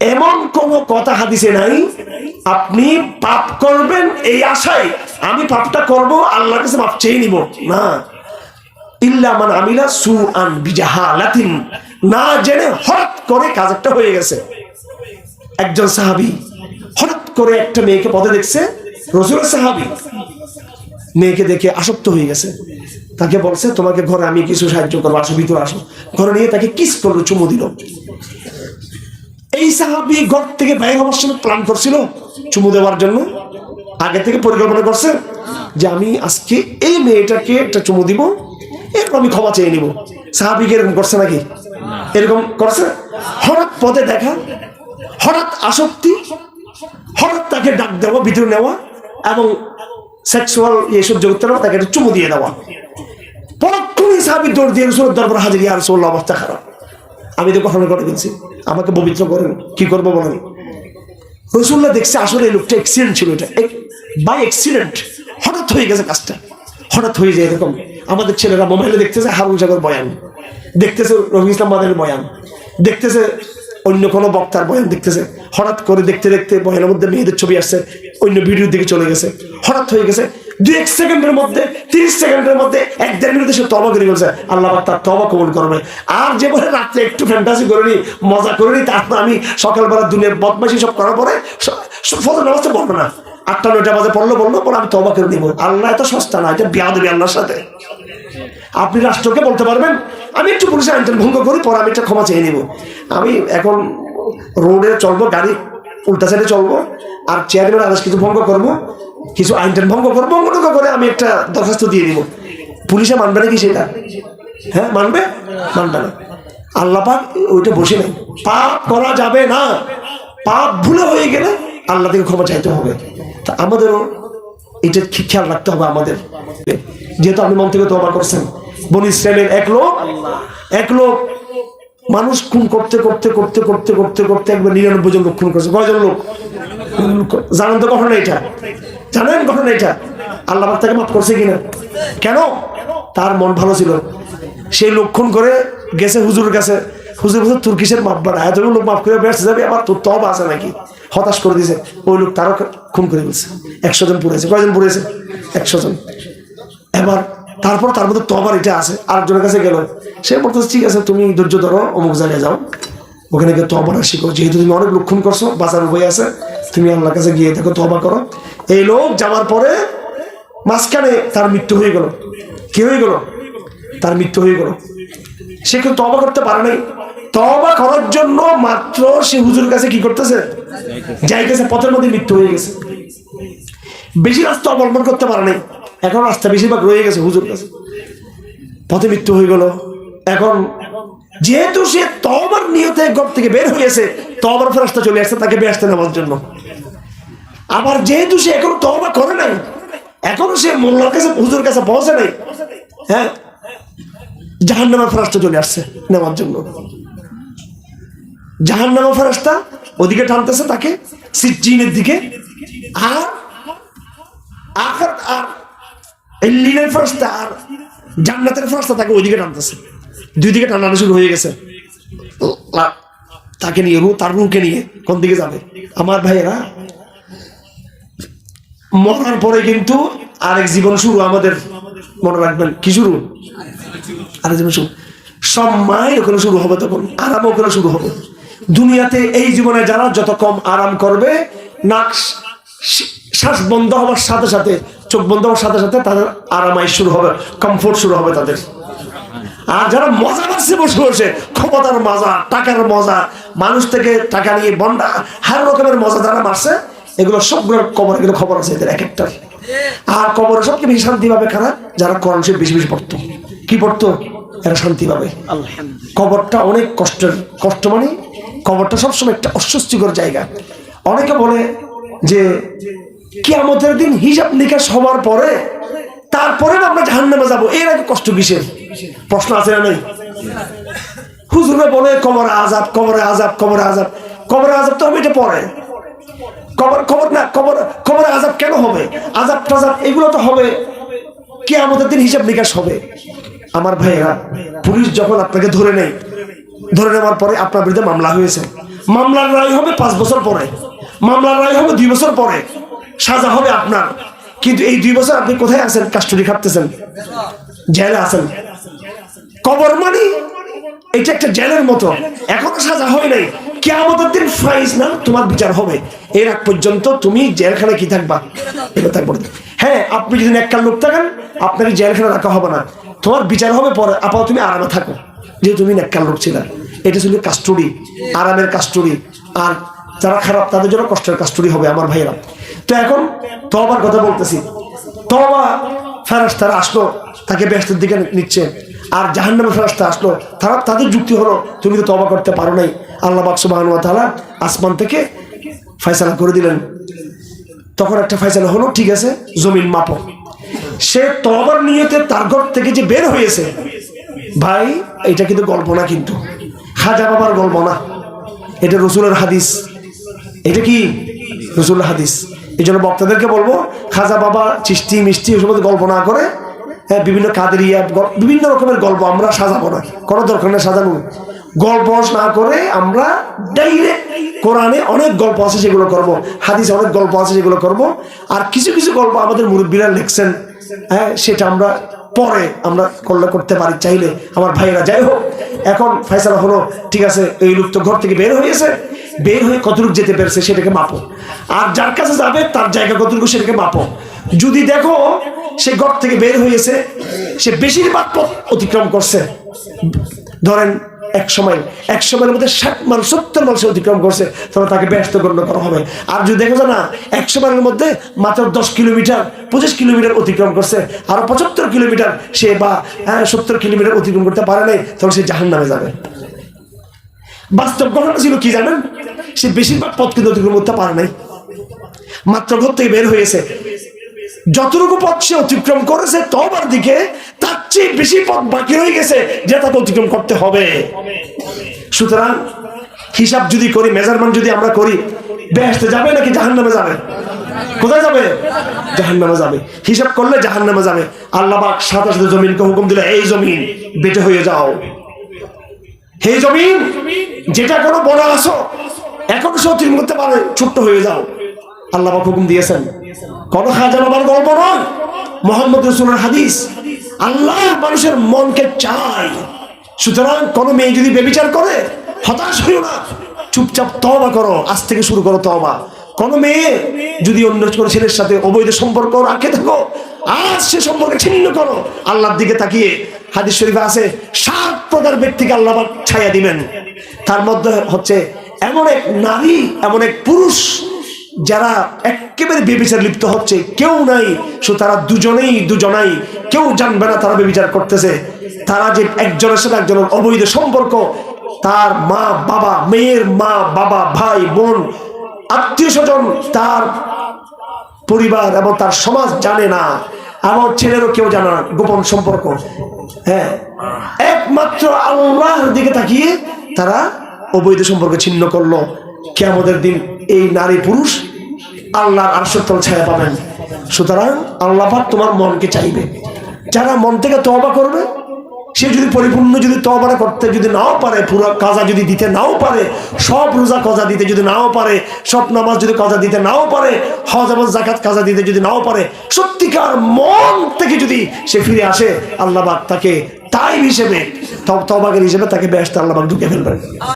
এমন কোন কথা হাদিসে নাই, আপনি পাপ করবেন এই আশায়। আমি পাপটা করব, আল্লাহর কাছে মাপ চেয়ে নিব। না। ইল্লা মান আমিলা সু আন না জেনে হঠাৎ করে কাজ একটা হয়ে গেছে। একজন সাহাবী হঠাৎ করে একটা মেয়েকে পথে দেখছে রসুল সাহাবী। মেয়েকে দেখে আসক্ত হয়ে গেছে। তাকে বলছে, তোমাকে ঘরে আমি কিছু সাহায্য করব, আসো, ভিতরে আসো। ঘরে নিয়ে তাকে কিস করল, চুমু দিল। এই সাহাবি ঘর থেকে বাইরে হওয়ার সময় প্ল্যান করছিল চুমু দেওয়ার জন্য। আগে থেকে পরিকল্পনা করছে যে আমি আজকে এই মেয়েটাকে একটা চুমু দিব এরপর আমি ক্ষমা চেয়ে নিব। সাহাবিকে এরকম করছে নাকি? এরকম করছে? হঠাৎ পথে দেখা, হঠাৎ আসক্তি, হঠাৎ তাকে ডাক দেওয়া ভিতরে নেওয়া এবং সেক্সুয়াল এইসব জগতে তাকে একটা চুমু দিয়ে দেওয়া। পরক্ষণই সাহাবি দৌড় দিয়ে দরবার হাজির, ইয়া রসুল্লাহ অবস্থা খারাপ আমি তো কখনো করে দিচ্ছি আমাকে পবিত্র করেন। কি করব বলেন? রসুল্লাহ দেখছে আসলে এই লোকটা অ্যাক্সিডেন্ট ছিল এটা। বাই অ্যাক্সিডেন্ট হঠাৎ হয়ে গেছে কাজটা। হঠাৎ হয়ে যায় এরকম। আমাদের ছেলেরা মোবাইলে দেখতেছে হারুন সাগর বয়ান। দেখতেছে রবি ইসলাম বয়ান। দেখতেছে অন্য কোনো বক্তার বয়ান দেখতেছে। হঠাৎ করে দেখতে দেখতে বয়ানের মধ্যে মেয়েদের ছবি আসছে। অন্য ভিডিওর দিকে চলে গেছে। হঠাৎ হয়ে গেছে দুই এক সেকেন্ডের মধ্যে, তিরিশ সেকেন্ডের মধ্যে এক দেড় মিনিটে সে তবা করে গেছে আল্লাহ তার তবা কবুল করবে আর যে বলে রাত্রে একটু ফ্যান্টাসি করে নি মজা করে নি তারপর আমি সকালবেলা দুনিয়ার বদমাশি সব করার পরে ফজর নামাজটা পড়বে না। আটটা, নয়টা বাজে পড়ল বলল পরে আমি তবা করে দিব আল্লাহ এত সস্তা না, এটা বিয়া দেবে আল্লাহর সাথে। আপনি রাষ্ট্রকে বলতে পারবেন, আমি একটু পুলিশের আইনটা ভঙ্গ করি, পরে আমি একটা ক্ষমা চেয়ে নিব। আমি এখন রোডে চলবো, গাড়ি উল্টা সাইডে চলবো। আর চেয়ারম্যান আদেশ কিছু ভঙ্গ করব। কিছু আইন টাইন ভঙ্গ করব ভঙ্গ করে আমি একটা দরখাস্ত দিয়ে দিব। পুলিশে মানবে নাকি সেটা? হ্যাঁ মানবে? মানবে না। আল্লাহ পাক ওইটা বসে নেই। পাপ করা যাবে না। পাপ ভুলে হয়ে গেলে আল্লাহ থেকে ক্ষমা চাইতে হবে। তা আমাদেরও এটা খেয়াল রাখতে হবে আমাদের। যেহেতু আপনি মন থেকে তোমার করছেন। বন এক লোক এক লোক মানুষ খুন করতে করতে করতে করতে করতে করতে একবার নিরানব্বই জন লোক খুন করছে। কয়জন লোক? জানেন তো ঘটনা এটা? জানেন ঘটনা এটা? আল্লাহ তাকে মাফ করছে কিনা? কেন? তার মন ভালো ছিল। সেই লক্ষণ করে গেছে হুজুরের কাছে। হুজুর বলছে, তোর কিসের মাপ বাড়া? এত লোক মাফ করে বেড়াচ্ছে যাবে? আবার তোর তব আছে নাকি? হতাশ করে দিয়েছে। ওই লোক তারও খুন করে ফেলছে। একশো জন পুড়েছে। কয়জন পুড়েছে? একশো জন। এবার তারপর তার মধ্যে তবার এটা আছে, আরেকজনের কাছে গেল। সে বলতেছে, ঠিক আছে, তুমি ধৈর্য ধরো, অমুক জায়গায় যাও। ওখানে গিয়ে তবা শিখো। যেহেতু তুমি অনেক লক্ষণ করছ, বাঁচার উপায় আছে, তুমি আল্লাহর কাছে গিয়ে দেখো তবা করো। এই লোক যাওয়ার পরে মাঝখানে তার মৃত্যু হয়ে গেল। কি হয়ে গেল? তার মৃত্যু হয়ে গেল। সে কিন্তু তবা করতে পারে নাই। তবা করার জন্য মাত্র সে হুজুর কাছে কি করতেছে? যাই গেছে পথের মধ্যে মৃত্যু হয়ে গেছে। বেশি রাস্তা অবলম্বন করতে পারে নাই। এখন রাস্তা বেশিরভাগ রয়ে গেছে হুজুর কাছে। পথে মৃত্যু হয়ে গেল। এখন যেহেতু সে তবার নিয়তে ঘর থেকে বের হয়েছে তবার ফেরাস্তা চলে আসছে, তাকে বেসতে নেওয়ার জন্য। আবার যেহেতু সে এখনও তবা করে নাই, এখনও সে মোল্লার কাছে, হুজুর কাছে পৌঁছে নাই হ্যাঁ জাহান নামা ফেরাস্তা চলে আসছে নেওয়ার জন্য। জাহান নামা ফেরাস্তা ওদিকে টানতেছে তাকে সিজিনের দিকে। আর আখার আর ফেরস্তা আর জান্নাতের তাকে ওইদিকে টানতেছে। দুই দিকে টানানো শুরু হয়ে গেছে। তাকে নিয়ে রু তার রুকে নিয়ে কোন দিকে যাবে? আমার ভাইয়েরা, মরার পরে কিন্তু আরেক জীবন শুরু আমাদের। মনে রাখবেন, কি শুরু? আরেক জীবন শুরু। সম্মাই ওখানে শুরু হবে তখন, আরাম ওখানে শুরু হবে। দুনিয়াতে এই জীবনে যারা যত কম আরাম করবে, নাক শ্বাস বন্ধ হওয়ার সাথে সাথে চোখ বন্ধ হওয়ার সাথে সাথে তাদের আরামাই শুরু হবে কমফোর্ট শুরু হবে তাদের। আর যারা মজা পাচ্ছে বসে বসে ক্ষমতার মজা টাকার মজা মানুষ থেকে টাকা নিয়ে বন্ডা হার রকমের মজা যারা মারছে এগুলো সবগুলোর কবর এগুলো খবর আছে এদের এক একটা। আর কবরে সবচেয়ে বেশি শান্তি পাবে কারা? যারা কোরআন শরীফ বেশি বেশি পড়তো। কি পড়তো? এরা শান্তি পাবে। কবরটা অনেক কষ্টের কষ্ট মানে কবরটা সবসময় একটা অস্বস্তিকর জায়গা। অনেকে বলে যে কিয়ামতের দিন হিসাব নিকাশ হওয়ার পরে তারপরে আমরা জাহান নামে যাব। এর আগে কষ্ট কিসের? প্রশ্ন আছে না নেই? হুজুরে বলে, কবরে আজাব কবরে আজাব কবরে আজাব কবরে আজাব তো হবে এটা পরে। কবর কবর না, কবর, কবরে আজাব কেন হবে? আজাব টাজাব এগুলো তো হবে। কে আমাদের দিন হিসাব নিকাশ হবে। আমার ভাইয়েরা, পুলিশ যখন আপনাকে ধরে নেয়, ধরে নেওয়ার পরে আপনার বিরুদ্ধে মামলা হয়েছে। মামলার রায় হবে পাঁচ বছর পরে। মামলার রায় হবে দুই বছর পরে। সাজা হবে আপনার। কিন্তু এই দুই বছর আপনি কোথায় আছেন? কাস্টডি খাটতেছেন। জেলে আছেন। কবর মানি? এটা একটা জেলের মতো। এখনও সাজা হয় নাই। কে আমাদের দিন ফাইজ না, তোমার বিচার হবে। এর আগ পর্যন্ত তুমি জেলখানে কি থাকবা? এটা হ্যাঁ আপনি যদি একটা লোক থাকেন আপনাকে জেলখানা রাখা হবে না। তোমার বিচার হবে পরে। আপাতত তুমি আরামে থাকো। যে তুমি নেককার লোক ছিল। এটা ছিল কাস্টডি। আরামের কাস্টডি। আর যারা খারাপ, তাদের জন্য কষ্টের কাস্টডি হবে আমার ভাইয়েরা। তো এখন তবার কথা বলতেছি। তবা ফেরাস্তারা আসলো, তাকে ব্যস্তের দিকে নিচ্ছে। আর জাহান্নামে ফেরাস্তা আসলো, তারা তাদের যুক্তি হলো, তুমি তো তবা করতে পারো নাই। আল্লাহ বাকসু তাআলা আসমান থেকে ফয়সালা করে দিলেন। তখন একটা ফয়সালা হলো, ঠিক আছে, জমিন মাপো। সে তবার নিয়তে তার ঘর থেকে যে বের হয়েছে, ভাই, এটা কিন্তু গল্প না কিন্তু। খাজা বাবার গল্প না। এটা রসুলের হাদিস। এটা কি? রসুল হাদিস। এই জন্য বক্তাদেরকে বলব, খাজা বাবা চিষ্টি মিষ্টি ওসব গল্প না করে হ্যাঁ বিভিন্ন কাদেরিয়া বিভিন্ন রকমের গল্প আমরা সাজাবো না কোনো দরকার নেই সাজানো গল্প না করে আমরা ডাইরেক্ট কোরআনে অনেক গল্প আছে সেগুলো করব, হাদিসে অনেক গল্প আছে সেগুলো করব, আর কিছু কিছু গল্প আমাদের মুরব্বীরা লিখছেন হ্যাঁ সেটা আমরা পরে আমরা করলে করতে পারি চাইলে। আমার ভাইয়েরা, যাই হোক, এখন ফয়সালা হলো, ঠিক আছে, এই লোক তো ঘর থেকে বের হয়েছে বের হয়ে কতটুকু যেতে পেরেছে সেটাকে মাপো। আর যার কাছে যাবে, তার জায়গা কতটুকু সেটাকে মাপো। যদি দেখো সে ঘর থেকে বের হয়েছে, সে বেশিরভাগ পথ অতিক্রম করছে। ধরেন একশো মাইল একশো মাইলের মধ্যে ষাট মাইল সত্তর সে অতিক্রম করছে তাহলে তাকে ব্যস্ত গণ্য করা হবে। আর যদি দেখা না একশো মাইলের মধ্যে মাত্র দশ কিলোমিটার, পঁচিশ কিলোমিটার অতিক্রম করছে, আর পঁচাত্তর কিলোমিটার সে বা হ্যাঁ সত্তর কিলোমিটার অতিক্রম করতে পারে নাই, তখন সে জাহান নামে যাবে। বাস্তব ঘটনা ছিল কি জানেন? সে বেশিরভাগ পথ কিন্তু অতিক্রম করতে পারে নাই। মাত্র ঘর থেকে বের হয়েছে। যতটুকু পথ সে অতিক্রম করেছে তবার দিকে তার চেয়ে বেশি পথ বাকি রয়ে গেছে যে তাকে অতিক্রম করতে হবে। সুতরাং হিসাব যদি করি, মেজারমেন্ট যদি আমরা করি বেহেস্তে যাবে নাকি জাহান নামে যাবে? কোথায় যাবে? জাহান নামে যাবে। হিসাব করলে জাহান নামে যাবে। আল্লাহ পাক সাথে সাথে জমিনকে হুকুম দিলে, এই জমিন বেটে হয়ে যাও। হে জমিন, যেটা কোনো বড় আসো এখন সে অতিক্রম করতে পারে, ছোট্ট হয়ে যাও। আল্লাহ হুকুম দিয়েছেন। কোন খাজা বাবার গল্প নয়। মোহাম্মদ রসুলের হাদিস, আল্লাহ মানুষের মনকে চায়। সুতরাং কোনো মেয়ে যদি বেবিচার করে, হতাশ হইও না। চুপচাপ তবা করো, আজ থেকে শুরু করো তবা কোন মেয়ে যদি অন্য কোনো ছেলের সাথে অবৈধ সম্পর্ক রাখে থাকো, আজ সে সম্পর্কে ছিন্ন করো। আল্লাহর দিকে তাকিয়ে হাদিস শরীফে আছে, সাত প্রকার ব্যক্তিকে আল্লাহ ছায়া দিবেন। তার মধ্যে হচ্ছে এমন এক নারী, এমন এক পুরুষ যারা একেবারে বেবিচার লিপ্ত হচ্ছে, কেউ নাই, সো তারা দুজনেই দুজনাই, কেউ জানবে না তারা বেবিচার করতেছে। তারা যে একজনের সাথে একজনের অবৈধ সম্পর্ক, তার মা, বাবা, মেয়ের মা, বাবা, ভাই, বোন, আত্মীয় স্বজন, তার পরিবার এবং তার সমাজ জানে না আমার ছেলেরও কেউ জানে না, গোপন সম্পর্ক। হ্যাঁ একমাত্র আল্লাহর দিকে তাকিয়ে তারা অবৈধ সম্পর্ক ছিন্ন করল কেমদের দিন এই নারী পুরুষ আল্লাহর আরশতল ছায়া পাবেন। সুতরাং আল্লাহাক তোমার মনকে চাইবে। যারা মন থেকে তবা করবে, সে যদি পরিপূর্ণ যদি তবাটা করতে যদি নাও পারে, পুরো কাজা যদি দিতে নাও পারে, সব রোজা কাজা দিতে যদি নাও পারে, সব নামাজ যদি কাজা দিতে নাও পারে, হজ এবং জাকাত কাজা দিতে যদি নাও পারে, সত্যিকার মন থেকে যদি সে ফিরে আসে আল্লাহবাক তাকে তাই হিসেবে তবাগের হিসেবে তাকে ব্যস্ত আল্লাহবাক ঢুকে ফেলবেন।